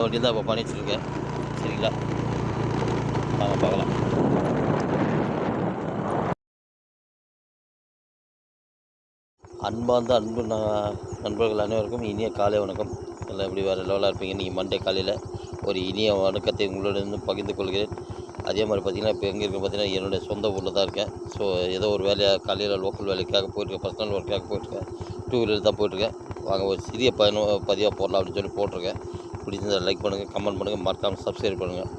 வண்டி தான் இப்போ பண்ணிட்டுருக்கேன். சரிங்களா? வாங்க பார்க்கலாம். அன்பார்ந்த அன்பு நான் நண்பர்கள் அனைவருக்கும் இனிய காலை வணக்கம். எல்லாம் எப்படி வேறு லெவலாக இருப்பீங்க? நீங்கள் மண்டே காலையில் ஒரு இனிய வணக்கத்தை உங்களிடம் பகிர்ந்து கொள்கிறேன். அதே மாதிரி பார்த்தீங்கன்னா இப்போ எங்கே இருக்கேன் பார்த்தீங்கன்னா என்னுடைய சொந்த ஊரில் தான் இருக்கேன். ஸோ ஏதோ ஒரு வேலையாக காலையில் லோக்கல் வேலைக்காக போயிட்டுருக்கேன் பர்சனல் ஒர்க்காக போயிட்டுருக்கேன். டூ வீலர் தான் போயிட்டுருக்கேன். வாங்க ஒரு சிறிய பயணம் பதிவாக போடலாம் அப்படின்னு சொல்லி போட்டிருக்கேன். பிடிச்சிருந்தால் லைக் பண்ணுங்கள் கமெண்ட் பண்ணுங்கள் மறக்காமல் சப்ஸ்கிரைப் பண்ணுங்கள்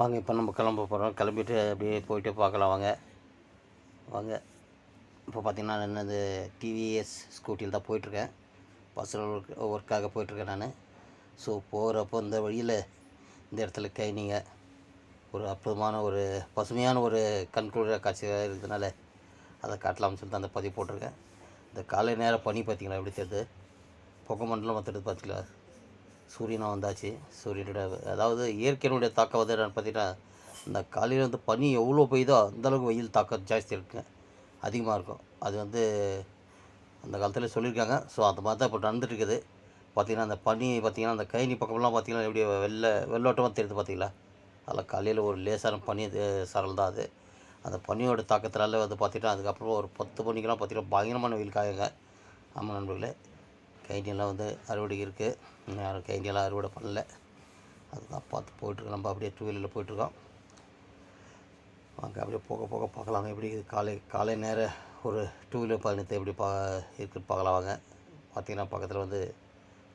வாங்க இப்போ நம்ம கிளம்ப போகிறோம் கிளம்பிட்டு அப்படியே போயிட்டு பார்க்கலாம் வாங்க. வாங்க. இப்போ பார்த்தீங்கன்னா என்னது டிவிஎஸ் ஸ்கூட்டியில் தான் போயிட்டுருக்கேன். பர்சனல் ஒர்க் ஒர்க்காக போயிட்டுருக்கேன் நான். ஸோ போகிறப்போ இந்த வழியில் இந்த இடத்துல கைனிங்க. ஒரு அற்புதமான ஒரு பசுமையான ஒரு கண்குளிர காட்சியாக இருக்கிறதுனால அதை காட்டலாம்னு சொல்லிட்டு அந்த பதிவு போட்டிருக்கேன். இந்த காலை நேரம் பனி பார்த்தீங்களா? எப்படி தெரியுது? புகமண்டலம் மண்டலம் பார்த்தீங்களா? சூரியனாக வந்தாச்சு. சூரியனோட அதாவது இயற்கையினுடைய தாக்கம் வந்து என்னன்னு பார்த்தீங்கன்னா இந்த காலையில் வந்து பனி எவ்வளோ பெய்யுதோ அந்தளவுக்கு வெயில் தாக்கம் ஜாஸ்தி இருக்குங்க. அதிகமாக இருக்கும். அது வந்து அந்த காலத்தில் சொல்லியிருக்காங்க. ஸோ அந்த மாதிரி தான் இப்போ நடந்துட்டுருக்குது. பார்த்திங்கன்னா அந்த பனி பார்த்தீங்கன்னா அந்த கைனி பக்கம்லாம் பார்த்திங்கன்னா எப்படி வெள்ளை வெள்ளோட்டமாக தெரியுது பார்த்தீங்களா? அதில் காலையில் ஒரு லேசான பனி சரல் தான் அது. அந்த பனியோட தாக்கத்தினால வந்து பார்த்தீங்கன்னா அதுக்கப்புறம் ஒரு பத்து மணிக்கெல்லாம் பார்த்தீங்கன்னா பயங்கரமான வெயில் காயுங்க. ஆமாம் நண்பர்களே கைண்டியெல்லாம் வந்து அறுவடை இருக்குது யாரும் கைண்டியெல்லாம் அறுவடை பண்ணல. அதுதான் பார்த்து போயிட்டுருக்கோம். நம்ம அப்படியே டூ வீலரில் போயிட்டுருக்கோம். வாங்க அப்படியே போக போக பார்க்கலாம் எப்படி காலை காலை நேர ஒரு டூ வீலர் பயணத்தை எப்படி பா இருக்குன்னு பார்க்கலாம் வாங்க. பார்த்திங்கன்னா பக்கத்தில் வந்து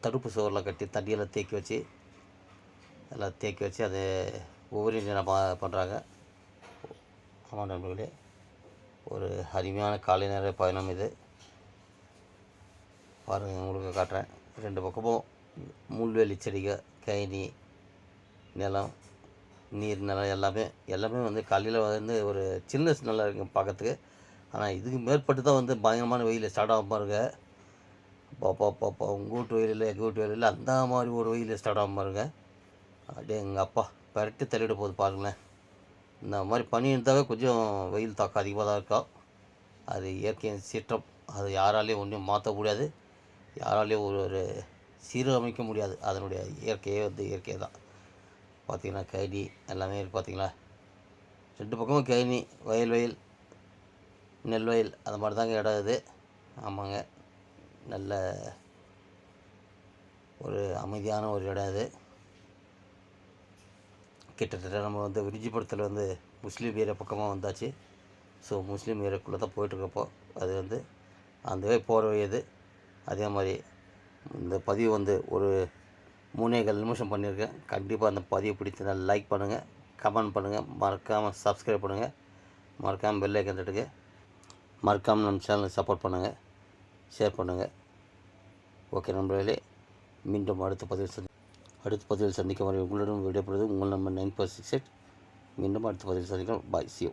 தடுப்பு சுவரில் கட்டி தண்ணியெல்லாம் தேக்கி வச்சு எல்லாம் தேக்கி வச்சு அதை ஒவ்வொரு என்ன பா பண்ணுறாங்க ஆமாம் நண்பர்களே. ஒரு அருமையான காலை நேர பயணம் இது. பாருங்கள் உங்களுக்கு காட்டுறேன். ரெண்டு பக்கமும் முள்வெளி செடிகள் கைனி நிலம் நீர் நிலம் எல்லாமே எல்லாமே வந்து காலையில் வந்து ஒரு சில்னஸ் நல்லா இருக்கும் பார்க்கறதுக்கு. ஆனால் இதுக்கு மேற்பட்டு தான் வந்து பயங்கரமான வெயில். ஸ்டார்ட் ஆகும் பாருங்க. பாப்பா பாப்பா உங்கள் வீட்டு வெயிலில் எங்கள் வீட்டு வெயிலில் அந்த மாதிரி ஒரு வெயில் ஸ்டார்ட் ஆகும் பாருங்க. அப்படியே எங்கள் அப்பா பரட்டி தள்ளிவிட போகுது பாருங்களேன். இந்த மாதிரி பனி இருந்தாவே கொஞ்சம் வெயில் தாக்கம் அதிகமாக தான் இருக்கும் அது இயற்கையின் சீற்றம். அது யாராலையும் ஒன்றும் மாற்ற முடியாது. யாராலையும் ஒரு ஒரு சீரமைக்க முடியாது. அதனுடைய இயற்கையே வந்து இயற்கை தான். பார்த்திங்கன்னா கைனி எல்லாமே இருக்குது பார்த்திங்களா? ரெண்டு பக்கமும் கைனி வயல் வயல் நெல் வயல் அது மாதிரி தாங்க இடம் இது ஆமாங்க. நல்ல ஒரு அமைதியான ஒரு இடம் அது. கிட்டத்தட்ட நம்ம வந்து விரிஞ்சிபுரத்தில் வந்து முஸ்லீம் ஏரியா பக்கமாக வந்தாச்சு. ஸோ முஸ்லீம் ஏரியாக்குள்ளே தான் போயிட்டுருக்கப்போ அது வந்து அந்த வே போகிற வழி இது அதே மாதிரி இந்த பதிவு வந்து ஒரு மூணேகால் நிமிஷம் பண்ணியிருக்கேன். கண்டிப்பாக அந்த பதிவு பிடிச்சதை லைக் பண்ணுங்கள் கமெண்ட் பண்ணுங்கள் மறக்காமல் சப்ஸ்கிரைப் பண்ணுங்கள் மறக்காமல் பெல் ஐக்கன் தட்டுங்க. மறக்காமல் நம்ம சேனலை சப்போர்ட் பண்ணுங்கள் ஷேர் பண்ணுங்கள் ஓகே நண்பர்களே மீண்டும் அடுத்த பதிவு செஞ்சு அடுத்த பதிவில் சந்திக்கும் வரை உங்களிடம் விடைபெறுவது உங்கள் number nine four six eight. மீண்டும் அடுத்த பதிவில் சந்திக்கிறோம் பாய். சியோ